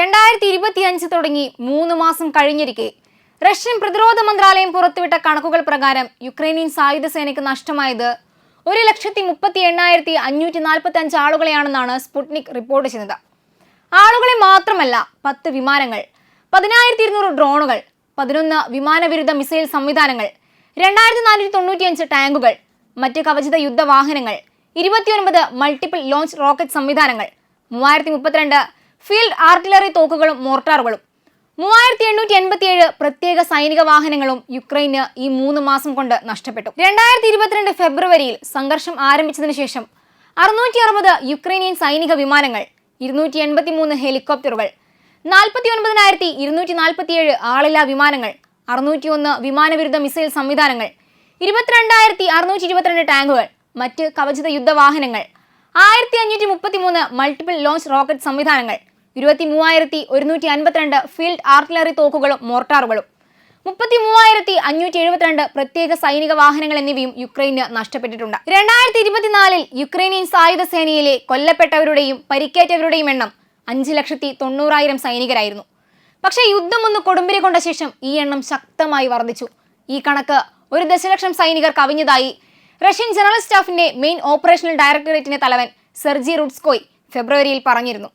രണ്ടായിരത്തി ഇരുപത്തി അഞ്ച് തുടങ്ങി മൂന്ന് മാസം കഴിഞ്ഞിരിക്കെ. റഷ്യൻ പ്രതിരോധ മന്ത്രാലയം പുറത്തുവിട്ട കണക്കുകൾ പ്രകാരം യുക്രൈനിയൻ സായുധ സേനയ്ക്ക് നഷ്ടമായത് ഒരു ലക്ഷത്തി മുപ്പത്തി എണ്ണായിരത്തി അഞ്ഞൂറ്റി നാൽപ്പത്തി അഞ്ച് ആളുകളെയാണെന്നാണ് സ്പുട്നിക് റിപ്പോർട്ട് ചെയ്തത് ആളുകളെ മാത്രമല്ല പത്ത് വിമാനങ്ങൾ പതിനായിരത്തി ഇരുന്നൂറ് ഡ്രോണുകൾ പതിനൊന്ന് വിമാനവിരുദ്ധ മിസൈൽ സംവിധാനങ്ങൾ രണ്ടായിരത്തി നാനൂറ്റി തൊണ്ണൂറ്റിയഞ്ച് ടാങ്കുകൾ മറ്റ് കവചിത യുദ്ധവാഹനങ്ങൾ ഇരുപത്തിയൊൻപത് മൾട്ടിപ്പിൾ ലോഞ്ച് റോക്കറ്റ് സംവിധാനങ്ങൾ മൂവായിരത്തി മുപ്പത്തിരണ്ട് ഫീൽഡ് ആർട്ടിലറി തോക്കുകളും മോർട്ടാറുകളും. മൂവായിരത്തി എണ്ണൂറ്റി എൺപത്തിയേഴ് പ്രത്യേക സൈനിക വാഹനങ്ങളും യുക്രൈന് ഈ മൂന്ന് മാസം കൊണ്ട് നഷ്ടപ്പെട്ടു. രണ്ടായിരത്തി ഇരുപത്തിരണ്ട് ഫെബ്രുവരിയിൽ സംഘർഷം ആരംഭിച്ചതിനു ശേഷം അറുന്നൂറ്റി അറുപത് യുക്രൈനിയൻ സൈനിക വിമാനങ്ങൾ ഇരുന്നൂറ്റി എൺപത്തി മൂന്ന് ഹെലികോപ്റ്ററുകൾ നാൽപ്പത്തി ഒൻപതിനായിരത്തി ഇരുന്നൂറ്റി നാൽപ്പത്തിയേഴ് ആളില്ലാ വിമാനങ്ങൾ അറുന്നൂറ്റി ഒന്ന് വിമാനവിരുദ്ധ മിസൈൽ സംവിധാനങ്ങൾ ഇരുപത്തിരണ്ടായിരത്തി അറുന്നൂറ്റി ഇരുപത്തിരണ്ട് ടാങ്കുകൾ മറ്റ് കവചിത യുദ്ധവാഹനങ്ങൾ ആയിരത്തി അഞ്ഞൂറ്റി മുപ്പത്തി മൂന്ന് മൾട്ടിപ്പിൾ ലോഞ്ച് റോക്കറ്റ് സംവിധാനങ്ങൾ ഇരുപത്തി മൂവായിരത്തി ഒരുന്നൂറ്റി അൻപത്തിരണ്ട് ഫീൽഡ് ആർട്ടിലറി തോക്കുകളും മോർട്ടാറുകളും. മുപ്പത്തി മൂവായിരത്തി അഞ്ഞൂറ്റി എഴുപത്തിരണ്ട് പ്രത്യേക സൈനിക വാഹനങ്ങൾ എന്നിവയും യുക്രൈന് നഷ്ടപ്പെട്ടിട്ടുണ്ട്. രണ്ടായിരത്തി ഇരുപത്തിനാലിൽ യുക്രൈനിയൻ സായുധ സേനയിലെ കൊല്ലപ്പെട്ടവരുടെയും പരിക്കേറ്റവരുടെയും എണ്ണം അഞ്ച് ലക്ഷത്തി തൊണ്ണൂറായിരം സൈനികരായിരുന്നു. പക്ഷേ യുദ്ധം ഒന്ന് കൊടുമ്പിരി കൊണ്ട ശേഷം ഈ എണ്ണം ശക്തമായി വർദ്ധിച്ചു. ഈ കണക്ക് ഒരു ദശലക്ഷം സൈനികർ കവിഞ്ഞതായി റഷ്യൻ ജനറൽ സ്റ്റാഫിന്റെ മെയിൻ ഓപ്പറേഷണൽ ഡയറക്ടറേറ്റിന്റെ തലവൻ സെർജി റുഡ്സ്കോയ് ഫെബ്രുവരിയിൽ പറഞ്ഞിരുന്നു.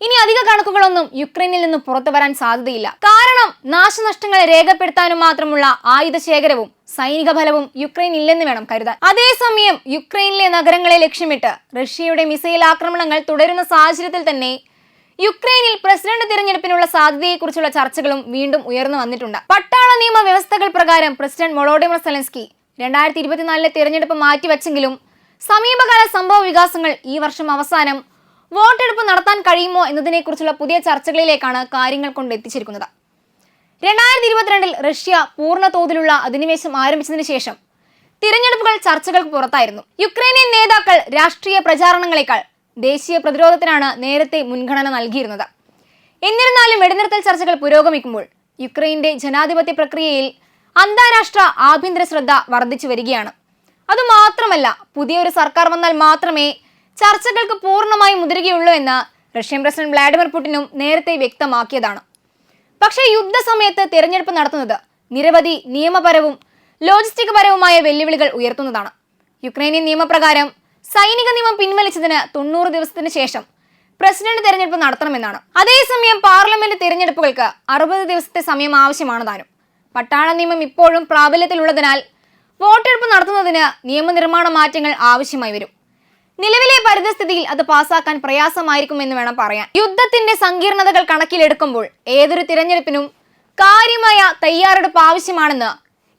ഇനി അധിക കണക്കുകളൊന്നും യുക്രൈനിൽ നിന്ന് പുറത്തു വരാൻ സാധ്യതയില്ല. കാരണം നാശനഷ്ടങ്ങളെ രേഖപ്പെടുത്താനും മാത്രമുള്ള ആയുധ ശേഖരവും സൈനിക ഫലവും യുക്രൈൻ ഇല്ലെന്ന് വേണം കരുതാൻ. അതേസമയം യുക്രൈനിലെ നഗരങ്ങളെ ലക്ഷ്യമിട്ട് റഷ്യയുടെ മിസൈൽ ആക്രമണങ്ങൾ തുടരുന്ന സാഹചര്യത്തിൽ തന്നെ യുക്രൈനിൽ പ്രസിഡന്റ് തിരഞ്ഞെടുപ്പിനുള്ള സാധ്യതയെക്കുറിച്ചുള്ള ചർച്ചകളും വീണ്ടും ഉയർന്നു വന്നിട്ടുണ്ട്. പട്ടാള നിയമ വ്യവസ്ഥകൾ പ്രകാരം പ്രസിഡന്റ് മൊളോഡിമർ സെലൻസ്കി രണ്ടായിരത്തി ഇരുപത്തിനാലിലെ തിരഞ്ഞെടുപ്പ് മാറ്റിവെച്ചെങ്കിലും സമീപകാല സംഭവ വികാസങ്ങൾ ഈ വർഷം അവസാനം വോട്ടെടുപ്പ് നടത്താൻ കഴിയുമോ എന്നതിനെക്കുറിച്ചുള്ള പുതിയ ചർച്ചകളിലേക്കാണ് കാര്യങ്ങൾ കൊണ്ട് എത്തിച്ചിരിക്കുന്നത് രണ്ടായിരത്തി ഇരുപത്തിരണ്ടിൽ റഷ്യ പൂർണ തോതിലുള്ള അധിനിവേശം ആരംഭിച്ചതിന് ശേഷം തിരഞ്ഞെടുപ്പുകൾ ചർച്ചകൾക്ക് പുറത്തായിരുന്നു. യുക്രൈനിയൻ നേതാക്കൾ രാഷ്ട്രീയ പ്രചാരണങ്ങളെക്കാൾ ദേശീയ പ്രതിരോധത്തിനാണ് നേരത്തെ മുൻഗണന നൽകിയിരുന്നത്. എന്നിരുന്നാലും വെടിനിർത്തൽ ചർച്ചകൾ പുരോഗമിക്കുമ്പോൾ യുക്രൈന്റെ ജനാധിപത്യ പ്രക്രിയയിൽ അന്താരാഷ്ട്ര ആഭ്യന്തര ശ്രദ്ധ വർദ്ധിച്ചു വരികയാണ്. അതുമാത്രമല്ല പുതിയൊരു സർക്കാർ വന്നാൽ മാത്രമേ ചർച്ചകൾക്ക് പൂർണമായും മുതിരുകയുള്ളൂ എന്ന് റഷ്യൻ പ്രസിഡന്റ് വ്ളാഡിമിർ പുടിനും നേരത്തെ വ്യക്തമാക്കിയതാണ്. പക്ഷേ യുദ്ധസമയത്ത് തിരഞ്ഞെടുപ്പ് നടത്തുന്നത് നിരവധി നിയമപരവും ലോജിസ്റ്റിക് പരവുമായ വെല്ലുവിളികൾ ഉയർത്തുന്നതാണ്. യുക്രൈനിയൻ നിയമപ്രകാരം സൈനിക നിയമം പിൻവലിച്ചതിന് തൊണ്ണൂറ് ദിവസത്തിന് ശേഷം പ്രസിഡന്റ് തെരഞ്ഞെടുപ്പ് നടത്തണമെന്നാണ്. അതേസമയം പാർലമെന്റ് തിരഞ്ഞെടുപ്പുകൾക്ക് അറുപത് ദിവസത്തെ സമയം ആവശ്യമാണ് താനും. പട്ടാള നിയമം ഇപ്പോഴും പ്രാബല്യത്തിലുള്ളതിനാൽ വോട്ടെടുപ്പ് നടത്തുന്നതിന് നിയമനിർമ്മാണ മാറ്റങ്ങൾ ആവശ്യമായി വരും. നിലവിലെ പരിതസ്ഥിതിയിൽ അത് പാസാക്കാൻ പ്രയാസമായിരിക്കുമെന്ന് വേണം പറയാൻ. യുദ്ധത്തിന്റെ സങ്കീർണതകൾ കണക്കിലെടുക്കുമ്പോൾ ഏതൊരു തിരഞ്ഞെടുപ്പിനും കാര്യമായ തയ്യാറെടുപ്പ് ആവശ്യമാണെന്ന്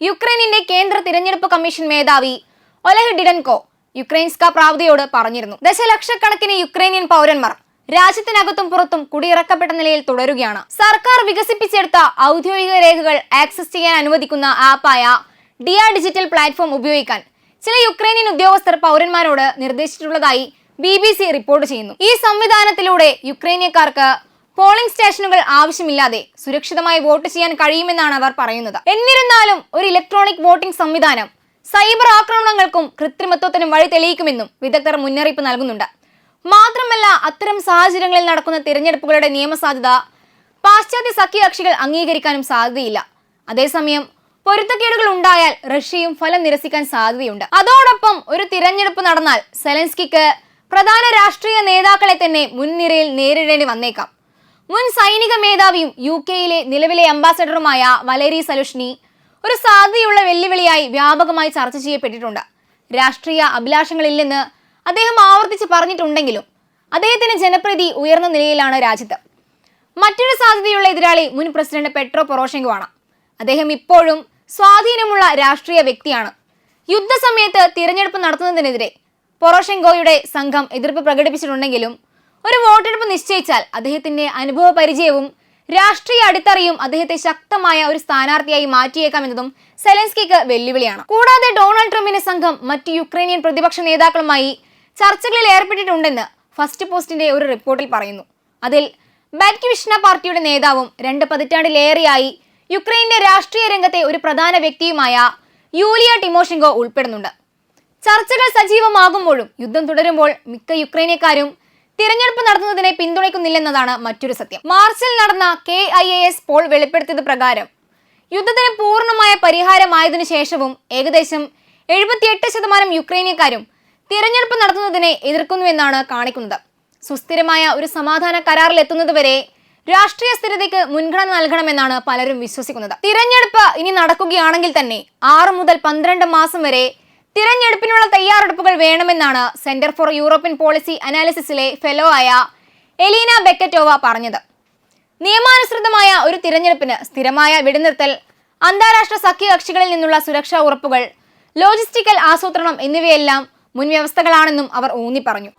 യുക്രൈനിന്റെ കേന്ദ്ര തിരഞ്ഞെടുപ്പ് കമ്മീഷൻ മേധാവി ഒലഹ് ഡിഡൻകോ യുക്രൈൻസ്ക പ്രാവതിയോട് പറഞ്ഞിരുന്നു. ദശലക്ഷക്കണക്കിന് യുക്രൈനിയൻ പൗരന്മാർ രാജ്യത്തിനകത്തും പുറത്തും കുടിയിറക്കപ്പെട്ട നിലയിൽ തുടരുകയാണ്. സർക്കാർ വികസിപ്പിച്ചെടുത്ത ഔദ്യോഗിക രേഖകൾ ആക്സസ് ചെയ്യാൻ അനുവദിക്കുന്ന ആപ്പായ ഡിയ ഡിജിറ്റൽ പ്ലാറ്റ്ഫോം ഉപയോഗിക്കാൻ ചില യുക്രൈനിയൻ ഉദ്യോഗസ്ഥർ പൗരന്മാരോട് നിർദ്ദേശിച്ചിട്ടുള്ളതായി ബി ബി സി റിപ്പോർട്ട് ചെയ്യുന്നു. ഈ സംവിധാനത്തിലൂടെ യുക്രൈനിയക്കാർക്ക് പോളിംഗ് സ്റ്റേഷനുകൾ ആവശ്യമില്ലാതെ സുരക്ഷിതമായി വോട്ട് ചെയ്യാൻ കഴിയുമെന്നാണ് അവർ പറയുന്നത്. എന്നിരുന്നാലും ഒരു ഇലക്ട്രോണിക് വോട്ടിംഗ് സംവിധാനം സൈബർ ആക്രമണങ്ങൾക്കും കൃത്രിമത്വത്തിനും വഴി തെളിയിക്കുമെന്നും വിദഗ്ധർ മുന്നറിയിപ്പ് നൽകുന്നുണ്ട്. മാത്രമല്ല അത്തരം സാഹചര്യങ്ങളിൽ നടക്കുന്ന തിരഞ്ഞെടുപ്പുകളുടെ നിയമസാധ്യത പാശ്ചാത്യ സഖ്യകക്ഷികൾ അംഗീകരിക്കാനും സാധ്യതയില്ല. അതേസമയം പൊരുത്തക്കേടുകൾ ഉണ്ടായാൽ റഷ്യയും ഫലം നിരസിക്കാൻ സാധ്യതയുണ്ട്. അതോടൊപ്പം ഒരു തിരഞ്ഞെടുപ്പ് നടന്നാൽ സെലൻസ്കിക്ക് പ്രധാന രാഷ്ട്രീയ നേതാക്കളെ തന്നെ മുൻനിരയിൽ നേരിടേണ്ടി വന്നേക്കാം. മുൻ സൈനിക മേധാവിയും യു കെയിലെ നിലവിലെ അംബാസഡറുമായ വലേരി സലുഷ്നി ഒരു സാധ്യതയുള്ള വെല്ലുവിളിയായി വ്യാപകമായി ചർച്ച ചെയ്യപ്പെട്ടിട്ടുണ്ട്. രാഷ്ട്രീയ അഭിലാഷങ്ങളില്ലെന്ന് അദ്ദേഹം ആവർത്തിച്ച് പറഞ്ഞിട്ടുണ്ടെങ്കിലും അദ്ദേഹത്തിന്റെ ജനപ്രീതി ഉയർന്ന നിലയിലാണ് രാജ്യത്ത്. മറ്റൊരു സാധ്യതയുള്ള എതിരാളി മുൻ പ്രസിഡന്റ് പെട്രോ പൊറോഷെങ്കോ ആണ്. അദ്ദേഹം ഇപ്പോഴും സ്വാധീനമുള്ള രാഷ്ട്രീയ വ്യക്തിയാണ്. യുദ്ധസമയത്ത് തിരഞ്ഞെടുപ്പ് നടത്തുന്നതിനെതിരെ പൊറോഷെങ്കോയുടെ സംഘം എതിർപ്പ് പ്രകടിപ്പിച്ചിട്ടുണ്ടെങ്കിലും ഒരു വോട്ടെടുപ്പ് നിശ്ചയിച്ചാൽ അദ്ദേഹത്തിന്റെ അനുഭവ പരിചയവും രാഷ്ട്രീയ അടിത്തറയും അദ്ദേഹത്തെ ശക്തമായ ഒരു സ്ഥാനാർത്ഥിയായി മാറ്റിയേക്കാമെന്നതും സെലൻസ്കിക്ക് വെല്ലുവിളിയാണ്. കൂടാതെ ഡൊണാൾഡ് ട്രംപിന്റെ സംഘം മറ്റ് യുക്രൈനിയൻ പ്രതിപക്ഷ നേതാക്കളുമായി ചർച്ചകളിൽ ഏർപ്പെട്ടിട്ടുണ്ടെന്ന് ഫസ്റ്റ് പോസ്റ്റിന്റെ ഒരു റിപ്പോർട്ടിൽ പറയുന്നു. അതിൽ ബാറ്റ്കിവിഷ്ണ പാർട്ടിയുടെ നേതാവും രണ്ട് പതിറ്റാണ്ടിലേറെയായി യുക്രൈന്റെ രാഷ്ട്രീയ രംഗത്തെ ഒരു പ്രധാന വ്യക്തിയുമായ യൂലിയ ടിമോഷെങ്കോ ഉൾപ്പെടുന്നുണ്ട്. ചർച്ചകൾ സജീവമാകുമ്പോഴും യുദ്ധം തുടരുമ്പോൾ മിക്ക യുക്രൈനക്കാരും തിരഞ്ഞെടുപ്പ് നടത്തുന്നതിനെ പിന്തുണയ്ക്കുന്നില്ലെന്നതാണ് മറ്റൊരു സത്യം. മാർച്ചിൽ നടന്ന K I A S poll വെളിപ്പെടുത്തിയത് പ്രകാരം യുദ്ധത്തിന് പൂർണമായ പരിഹാരമായതിനു ശേഷവും ഏകദേശം എഴുപത്തിയെട്ട് ശതമാനം യുക്രൈനക്കാരും തിരഞ്ഞെടുപ്പ് നടത്തുന്നതിനെ എതിർക്കുന്നുവെന്നാണ് കാണിക്കുന്നത്. സുസ്ഥിരമായ ഒരു സമാധാന കരാറിലെത്തുന്നതുവരെ രാഷ്ട്രീയ സ്ഥിരതയ്ക്ക് മുൻഗണന നൽകണമെന്നാണ് പലരും വിശ്വസിക്കുന്നത്. തിരഞ്ഞെടുപ്പ് ഇനി നടക്കുകയാണെങ്കിൽ തന്നെ ആറ് മുതൽ പന്ത്രണ്ട് മാസം വരെ തിരഞ്ഞെടുപ്പിനുള്ള തയ്യാറെടുപ്പുകൾ വേണമെന്നാണ് സെന്റർ ഫോർ യൂറോപ്യൻ പോളിസി അനാലിസിസിലെ ഫെലോ ആയ എലീന ബെക്കറ്റോവ പറഞ്ഞത്. നിയമാനുസൃതമായ ഒരു തിരഞ്ഞെടുപ്പിന് സ്ഥിരമായ വെടിനിർത്തൽ അന്താരാഷ്ട്ര സഖ്യകക്ഷികളിൽ നിന്നുള്ള സുരക്ഷാ ഉറപ്പുകൾ ലോജിസ്റ്റിക്കൽ ആസൂത്രണം എന്നിവയെല്ലാം മുൻവ്യവസ്ഥകളാണെന്നും അവർ ഊന്നി പറഞ്ഞു